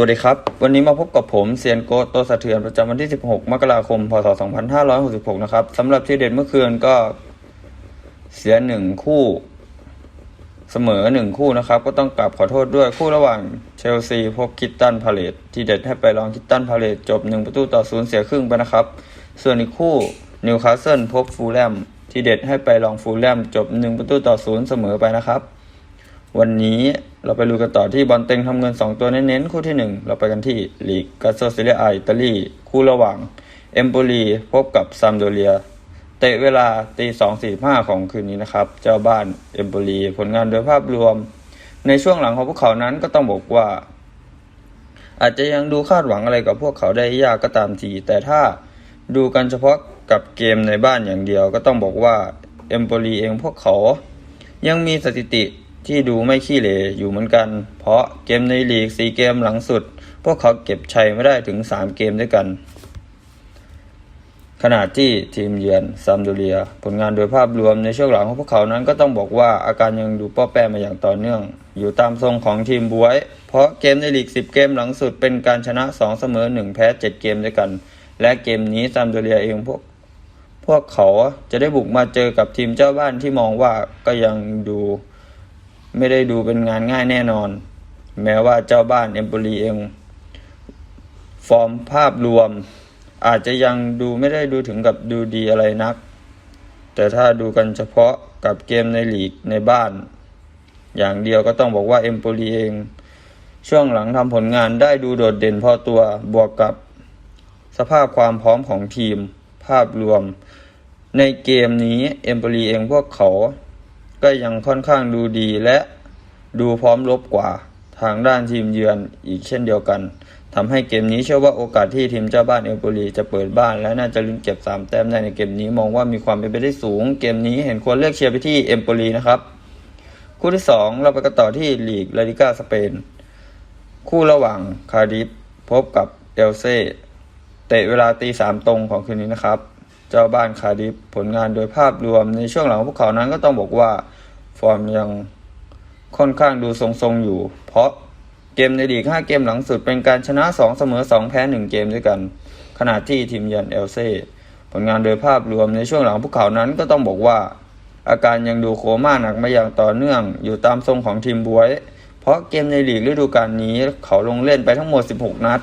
วัสดีครับ วันนี้มาพบกับผมเซียนโกะโตสะเทือนประจำวันที่ 16 มกราคม พศ 2566 นะครับสำหรับที่เด็ดเมื่อคืนก็เสียหนึ่งคู่ เสมอหนึ่งคู่นะครับ ก็ต้องกลับขอโทษด้วยคู่ระหว่างเชลซีพบคิตตันพาเลตที่เด็ดให้ไปลองคิตตันพาเลตจบ 1 ประตูต่อศูนย์เสียครึ่งไปนะครับ ส่วนอีกคู่นิวคาสเซิลพบฟูลแลมที่เด็ดให้ไปลองฟูลแลมจบ 1 ประตูต่อศูนย์เสมอไปนะครับ วันนี้เราไปดูกันต่อที่บอลเต็งทำเงิน 2 ตัวเน้นๆ คู่ที่ 1 เราไปกันที่ลีกกาโซเซเลียอิตาลีคู่ระหว่างเอมโปลีพบกับซัมโดเรีย เตะเวลาตีสองสี่ห้าของคืนนี้นะครับ เจ้าบ้านเอมโปลีผลงานโดยภาพรวม ในช่วงหลังของพวกเขานั้นก็ต้องบอกว่า อาจจะยังดูคาดหวังอะไรกับพวกเขาได้ยากก็ตามที แต่ถ้าดูกันเฉพาะกับเกมในบ้านอย่างเดียว ก็ต้องบอกว่าเอมโปลีเองพวกเขายังมีสถิติ ที่ดูไม่ขี้เหร่อยู่เหมือนกัน เพราะเกมในลีก 4 เกมหลังสุด พวกเขาเก็บชัยไม่ได้ถึง 3 เกมด้วยกัน ขณะที่ทีมเยือนซัมโดเรีย ผลงานโดยภาพรวมในช่วงหลังของพวกเขานั้นก็ต้องบอกว่าอาการยังดูป้อแป้มาอย่างต่อเนื่อง อยู่ตามทรงของทีมบวย เพราะเกมในลีก 10 เกมหลังสุดเป็นการชนะ 2 เสมอ 1 แพ้ 7 เกมด้วยกัน และเกมนี้ซัมโดเรียเองพวกพวกเขาจะได้บุกมาเจอกับทีมเจ้าบ้านที่มองว่าก็ยังดู ไม่ได้ดูเป็นงานง่ายแน่นอน แม้ว่าเจ้าบ้านเอมโปลีเอง ฟอร์มภาพรวม อาจจะยังดูไม่ได้ดูถึงกับดูดีอะไรนัก แต่ถ้าดูกันเฉพาะกับเกมในลีกในบ้าน อย่างเดียวก็ต้องบอกว่าเอมโปลีเอง ช่วงหลังทำผลงานได้ดูโดดเด่นพอตัวบวกกับสภาพความพร้อมของทีม ภาพรวม ในเกมนี้เอมโปลีเองพวกเขา ก็ยังค่อนข้างดูดีและดูพร้อมรบกว่าทางด้านทีมเยือนอีกเช่นเดียวกันทำให้เกมนี้เชื่อว่าโอกาสที่ทีมเจ้าบ้านเอมโปลีจะเปิดบ้าน และน่าจะลุ้นเก็บสามแต้มได้ในเกมนี้มองว่ามีความเป็นไปได้สูง เกมนี้เห็นควรเลือกเชียร์ไปที่เอมโปลีนะครับ คู่ที่สองเราไปกันต่อที่ลีกลาลิก้าสเปน คู่ระหว่างคาร์ดิฟพบกับเอลเซ่เตะเวลาตีสามตรงของคืนนี้นะครับ เจ้าบ้านคาร์ดิฟผลงานโดยภาพรวมในช่วงหลังของพวกเขานั้นก็ต้องบอกว่า ฟอร์มยังค่อนข้างดูทรงๆอยู่ เพราะเกมในลีก5เกมหลังสุดเป็นการชนะ 2 เสมอ 2 แพ้ 1 เกมด้วยกัน ขณะที่ทีมเยือนเอลเซ่ผลงานโดยภาพรวมในช่วงหลังพวกเขานั้นก็ต้องบอกว่า อาการยังดูโคม่าหนักมาอย่างต่อเนื่องอยู่ตามทรงของทีมบวย เพราะเกมในลีกฤดูกาลนี้เขาลงเล่นไปทั้งหมด 16 นัด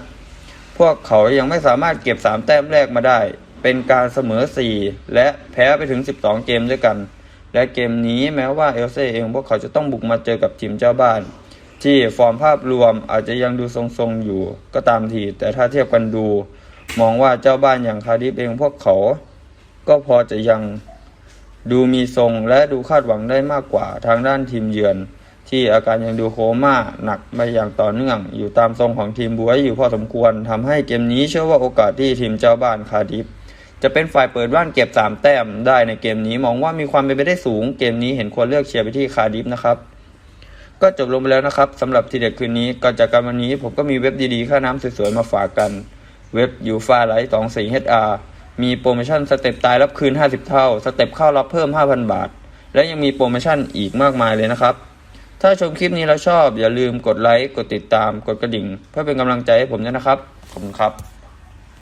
พวกเขายังไม่สามารถเก็บ 3 แต้มแรกมาได้ เป็นการเสมอ 4 และแพ้ไปถึง 12 เกมด้วยกัน และเกมนี้แม้ว่าเอลเซ่เองพวกเขาจะต้องบุกมาเจอกับทีมเจ้าบ้าน ที่ฟอร์มภาพรวมอาจจะยังดูทรงๆอยู่ก็ตามที แต่ถ้าเทียบกันดู มองว่าเจ้าบ้านอย่างคาร์ดิฟเองพวกเขา ก็พอจะยังดูมีทรงและดูคาดหวังได้มากกว่าทางด้านทีมเยือน ที่อาการยังดูโคม่าหนักมาอย่างต่อเนื่อง อยู่ตามทรงของทีมบวยอยู่พอสมควรทำให้เกมนี้เชื่อว่าโอกาสที่ทีมเจ้าบ้านคาร์ดิฟ จะเป็นฝ่ายเปิดบ้านเก็บ 3 แต้มได้ในเกมนี้มองว่ามีความเป็นไปได้สูง เกมนี้เห็นควรเลือกเชียร์ไปที่คาร์ดิฟนะครับ ก็จบลงไปแล้วนะครับสำหรับทีเด็ดคืนนี้ก่อนจากกันวันนี้ผมก็มีเว็บดีๆ ค่าน้ำสวยๆ มาฝากกัน เว็บยูฟาไลท์สองสี่เฮดร์มีโปรโมชั่นสเต็ปตายรับคืน 50 เท่า สเต็ปเข้ารับเพิ่ม 5,000 บาท และยังมีโปรโมชั่นอีกมากมายเลยนะครับถ้าชมคลิปนี้แล้วชอบอย่าลืมกดไลค์กดติดตามกดกระดิ่ง เพื่อเป็นกำลังใจให้ผมด้วยนะครับขอบคุณครับ